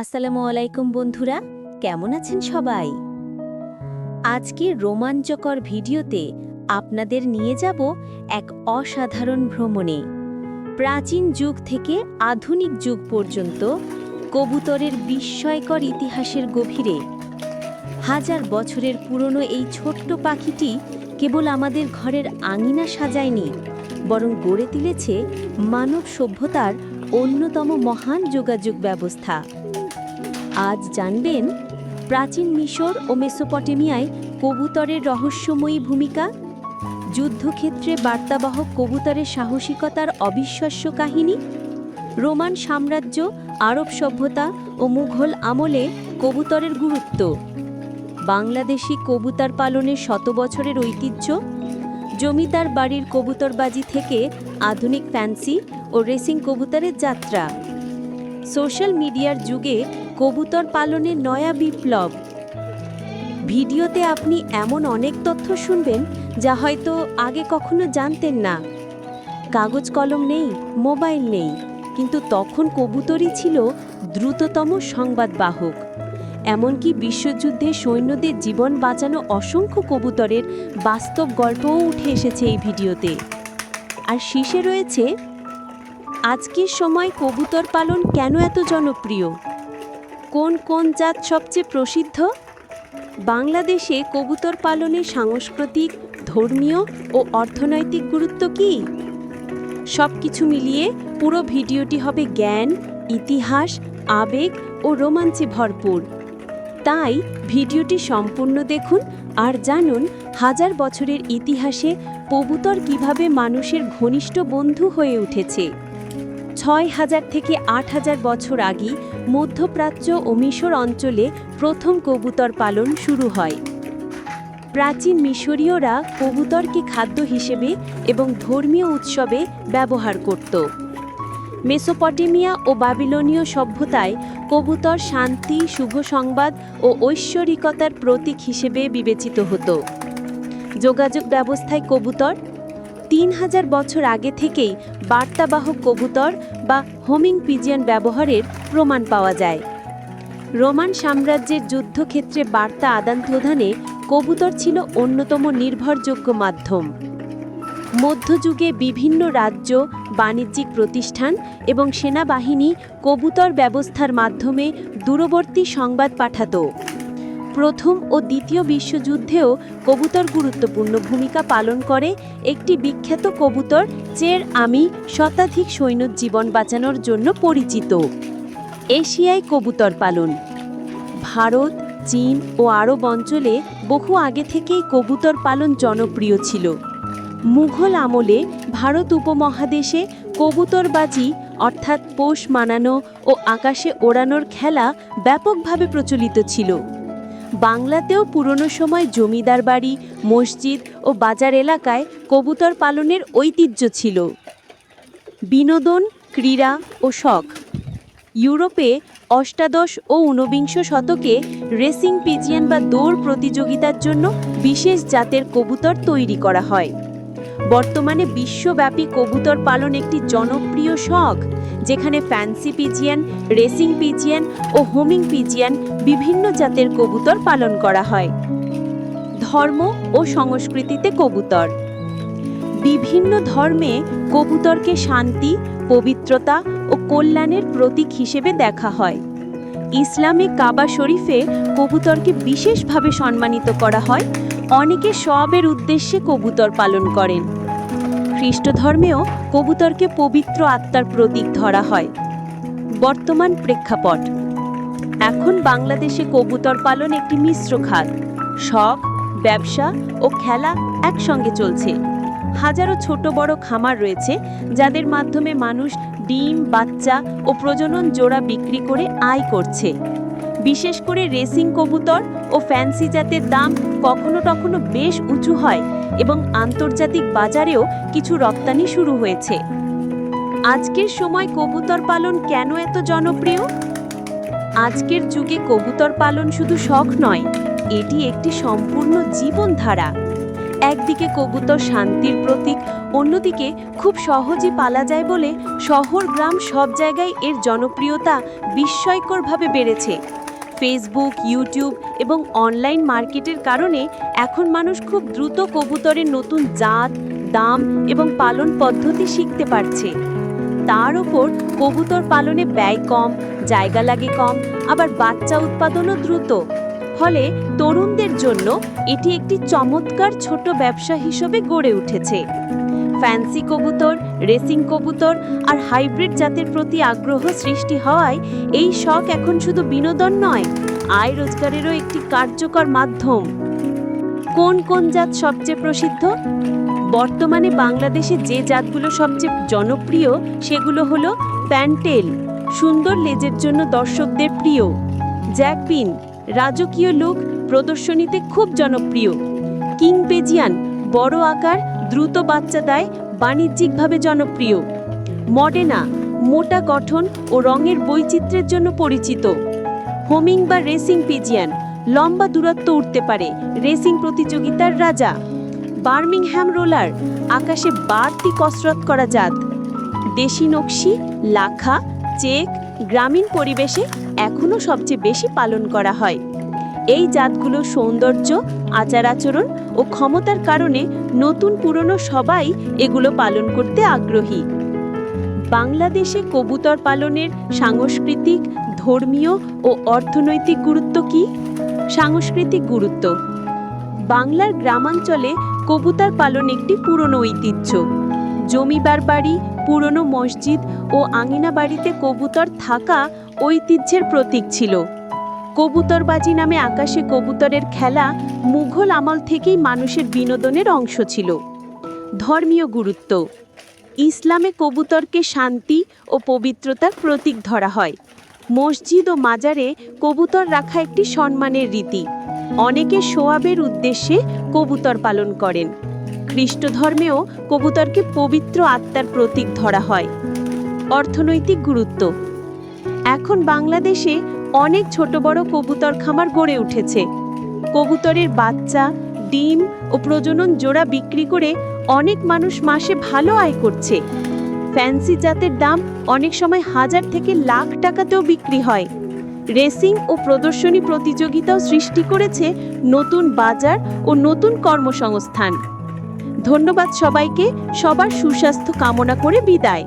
আসসালামু আলাইকুম বন্ধুরা, কেমন আছেন সবাই? আজকে রোমাঞ্চকর ভিডিওতে আপনাদের নিয়ে যাব এক অসাধারণ ভ্রমণে। প্রাচীন যুগ থেকে আধুনিক যুগ পর্যন্ত কবুতরের বিস্ময়কর ইতিহাসের গভীরে। হাজার বছরের পুরনো এই ছোট্ট পাখিটি কেবল আমাদের ঘরের আঙিনা সাজায়নি, বরং গড়ে তুলেছে মানব সভ্যতার অন্যতম মহান যোগাযোগ ব্যবস্থা। আজ জানবেন প্রাচীন মিশর ও মেসোপটেমিয়ায় কবুতরের রহস্যময়ী ভূমিকা, যুদ্ধক্ষেত্রে বার্তাবাহক কবুতরের সাহসিকতার অবিশ্বাস্য কাহিনী, রোমান সাম্রাজ্য, আরব সভ্যতা ও মুঘল আমলে কবুতরের গুরুত্ব, বাংলাদেশি কবুতর পালনের শত বছরের ঐতিহ্য, জমিদার বাড়ির কবুতরবাজি থেকে আধুনিক ফ্যান্সি ও রেসিং কবুতরের যাত্রা। সোশ্যাল মিডিয়ার যুগে কবুতর পালনের নয়া বিপ্লব। ভিডিওতে আপনি এমন অনেক তথ্য শুনবেন যা হয়তো আগে কখনো জানতেন না। কাগজ কলম নেই, মোবাইল নেই, কিন্তু তখন কবুতরই ছিল দ্রুততম সংবাদবাহক এমনকি বিশ্বযুদ্ধে সৈন্যদের জীবন বাঁচানো অসংখ্য কবুতরের বাস্তব গল্পও উঠে এসেছে এই ভিডিওতে। আর শীর্ষে রয়েছে, আজকের সময় কবুতর পালন কেন এত জনপ্রিয়? কোন কোন জাত সবচেয়ে প্রসিদ্ধ? বাংলাদেশে কবুতর পালনের সাংস্কৃতিক, ধর্মীয় ও অর্থনৈতিক গুরুত্ব কি? সব কিছু মিলিয়ে পুরো ভিডিওটি হবে জ্ঞান, ইতিহাস, আবেগ ও রোমাঞ্চে ভরপুর। তাই ভিডিওটি সম্পূর্ণ দেখুন আর জানুন হাজার বছরের ইতিহাসে কবুতর কীভাবে মানুষের ঘনিষ্ঠ বন্ধু হয়ে উঠেছে। ছয় হাজার থেকে আট হাজার বছর আগে মধ্যপ্রাচ্য ও মিশর অঞ্চলে প্রথম কবুতর পালন শুরু হয়। প্রাচীন মিশরীয়রা কবুতরকে খাদ্য হিসেবে এবং ধর্মীয় উৎসবে ব্যবহার করত। মেসোপটেমিয়া ও বাবিলনীয় সভ্যতায় কবুতর শান্তি, শুভ সংবাদ ও ঐশ্বরিকতার প্রতীক হিসেবে বিবেচিত হতো। যোগাযোগ ব্যবস্থায় কবুতর তিন হাজার বছর আগে থেকেই বার্তাবাহক কবুতর বা হোমিং পিজিয়ান ব্যবহারের প্রমাণ পাওয়া যায়। রোমান সাম্রাজ্যের যুদ্ধক্ষেত্রে বার্তা আদান প্রদানে কবুতর ছিল অন্যতম নির্ভরযোগ্য মাধ্যম। মধ্যযুগে বিভিন্ন রাজ্য, বাণিজ্যিক প্রতিষ্ঠান এবং সেনাবাহিনী কবুতর ব্যবস্থার মাধ্যমে দূরবর্তী সংবাদ পাঠাত। প্রথম ও দ্বিতীয় বিশ্বযুদ্ধেও কবুতর গুরুত্বপূর্ণ ভূমিকা পালন করে। একটি বিখ্যাত কবুতর চের আমি শতাধিক সৈন্য জীবন বাঁচানোর জন্য পরিচিত। এশিয়ায় কবুতর পালন। ভারত, চীন ও আরব অঞ্চলে বহু আগে থেকেই কবুতর পালন জনপ্রিয় ছিল। মুঘল আমলে ভারত উপমহাদেশে কবুতরবাজি, অর্থাৎ পোষ মানানো ও আকাশে ওড়ানোর খেলা ব্যাপকভাবে প্রচলিত ছিল। বাংলাতেও পুরনো সময় জমিদার বাড়ি, মসজিদ ও বাজার এলাকায় কবুতর পালনের ঐতিহ্য ছিল। বিনোদন, ক্রীড়া ও শখ। ইউরোপে অষ্টাদশ ও ঊনবিংশ শতকে রেসিং পিজিয়ান বা দৌড় প্রতিযোগিতার জন্য বিশেষ জাতের কবুতর তৈরি করা হয়। বর্তমানে বিশ্বব্যাপী কবুতর পালন একটি জনপ্রিয় শখ, যেখানে ফ্যান্সি পিজিয়ান, রেসিং পিজিয়ান ও হোমিং পিজিয়ান বিভিন্ন জাতের কবুতর পালন করা হয়। ধর্ম ও সংস্কৃতিতে কবুতর। বিভিন্ন ধর্মে কবুতরকে শান্তি, পবিত্রতা ও কল্যাণের প্রতীক হিসেবে দেখা হয়। ইসলামে কাবা শরীফে কবুতরকে বিশেষভাবে সম্মানিত করা হয়। অনেকে সবের উদ্দেশ্যে কবুতর পালন করেন। খ্রিস্ট ধর্মেও কবুতরকে পবিত্র আত্মার প্রতীক ধরা হয়। বর্তমান প্রেক্ষাপট এখন বাংলাদেশে কবুতর পালন একটি মিশ্র খাত। শখ, ব্যবসা ও খেলা একসঙ্গে চলছে। হাজারো ছোট বড় খামার রয়েছে, যাদের মাধ্যমে মানুষ ডিম, বাচ্চা ও প্রজনন জোড়া বিক্রি করে আয় করছে। বিশেষ করে রেসিং কবুতর ও ফ্যান্সি জাতের দাম কখনো কখনো বেশ উঁচু হয় এবং আন্তর্জাতিক বাজারেও কিছু রপ্তানি শুরু হয়েছে। আজকের সময় কবুতর পালন কেন এত জনপ্রিয়? আজকের যুগে কবুতর পালন শুধু শখ নয়, এটি একটি সম্পূর্ণ জীবনধারা। একদিকে কবুতর শান্তির প্রতীক, অন্যদিকে খুব সহজে পালা যায় বলে শহর, গ্রাম সব জায়গায় এর জনপ্রিয়তা বিস্ময়করভাবে বেড়েছে। ফেসবুক ইউটিউব এবং অনলাইন মার্কেটের কারণে এখন মানুষ খুব দ্রুত কবুতরের নতুন জাত, দাম এবং পালন পদ্ধতি শিখতে পারছে। তার ওপর কবুতর পালনে ব্যয় কম, জায়গা লাগে কম, আবার বাচ্চা উৎপাদনও দ্রুত। ফলে তরুণদের জন্য এটি একটি চমৎকার ছোট ব্যবসা হিসেবে গড়ে উঠেছে। ফ্যান্সি কবুতর, রেসিং কবুতর আর হাইব্রিড জাতের প্রতি আগ্রহ সৃষ্টি হওয়ায় এই শখ এখন শুধু বিনোদন নয়, আয় রোজগারেরও একটি কার্যকর মাধ্যম। কোন কোন জাত সবচেয়ে প্রসিদ্ধ? বর্তমানে বাংলাদেশে যে জাতগুলো সবচেয়ে জনপ্রিয়, সেগুলো হলো প্যান্টেল, সুন্দর লেজের জন্য দর্শকদের প্রিয়। জ্যাকপিন রাজকীয় লুক, প্রদর্শনীতে খুব জনপ্রিয়। কিং পেজিয়ান, বড় আকার, দ্রুত বাচ্চা দেয়, বাণিজ্যিকভাবে জনপ্রিয়। মডেনা, মোটা গঠন ও রঙের বৈচিত্র্যের জন্য পরিচিত। হোমিং বা রেসিং পিজিয়ান লম্বা দূরত্ব উঠতে পারে রেসিং প্রতিযোগিতার রাজা। বার্মিংহ্যাম রোলার আকাশে বাড়তি কসরত করা জাত। দেশি নকশি, লাখা, চেক, গ্রামীণ পরিবেশে এখনও সবচেয়ে বেশি পালন করা হয়। এই জাতগুলো সৌন্দর্য, আচার আচরণ ও ক্ষমতার কারণে নতুন পুরনো সবাই এগুলো পালন করতে আগ্রহী। বাংলাদেশে কবুতর পালনের সাংস্কৃতিক, ধর্মীয় ও অর্থনৈতিক গুরুত্ব কি? সাংস্কৃতিক গুরুত্ব। বাংলার গ্রামাঞ্চলে কবুতর পালন একটি পুরনো ঐতিহ্য। জমিবার বাড়ি পুরনো মসজিদ ও আঙিনা বাড়িতে কবুতর থাকা ঐতিহ্যের প্রতীক ছিল। কবুতরবাজি নামে আকাশে কবুতরের খেলা মুঘল আমল থেকেই মানুষের বিনোদনের অংশ ছিল। ধর্মীয় গুরুত্ব। ইসলামে কবুতরকে শান্তি ও পবিত্রতার প্রতীক ধরা হয়। মসজিদ ও মাজারে কবুতর রাখা একটি সম্মানের রীতি। অনেকে সোয়াবের উদ্দেশ্যে কবুতর পালন করেন। খ্রিস্ট ধর্মেও কবুতরকে পবিত্র আত্মার প্রতীক ধরা হয়। অর্থনৈতিক গুরুত্ব। এখন বাংলাদেশে অনেক ছোট বড় কবুতর খামার গড়ে উঠেছে। কবুতরের বাচ্চা, ডিম ও প্রজনন জোড়া বিক্রি করে অনেক মানুষ মাসে ভালো আয় করছে। ফ্যান্সি জাতের দাম অনেক সময় হাজার থেকে লাখ টাকাতেও বিক্রি হয়। রেসিং ও প্রদর্শনী প্রতিযোগিতাও সৃষ্টি করেছে নতুন বাজার ও নতুন কর্মসংস্থান। ধন্যবাদ সবাইকে, সবার সুস্বাস্থ্য কামনা করে বিদায়।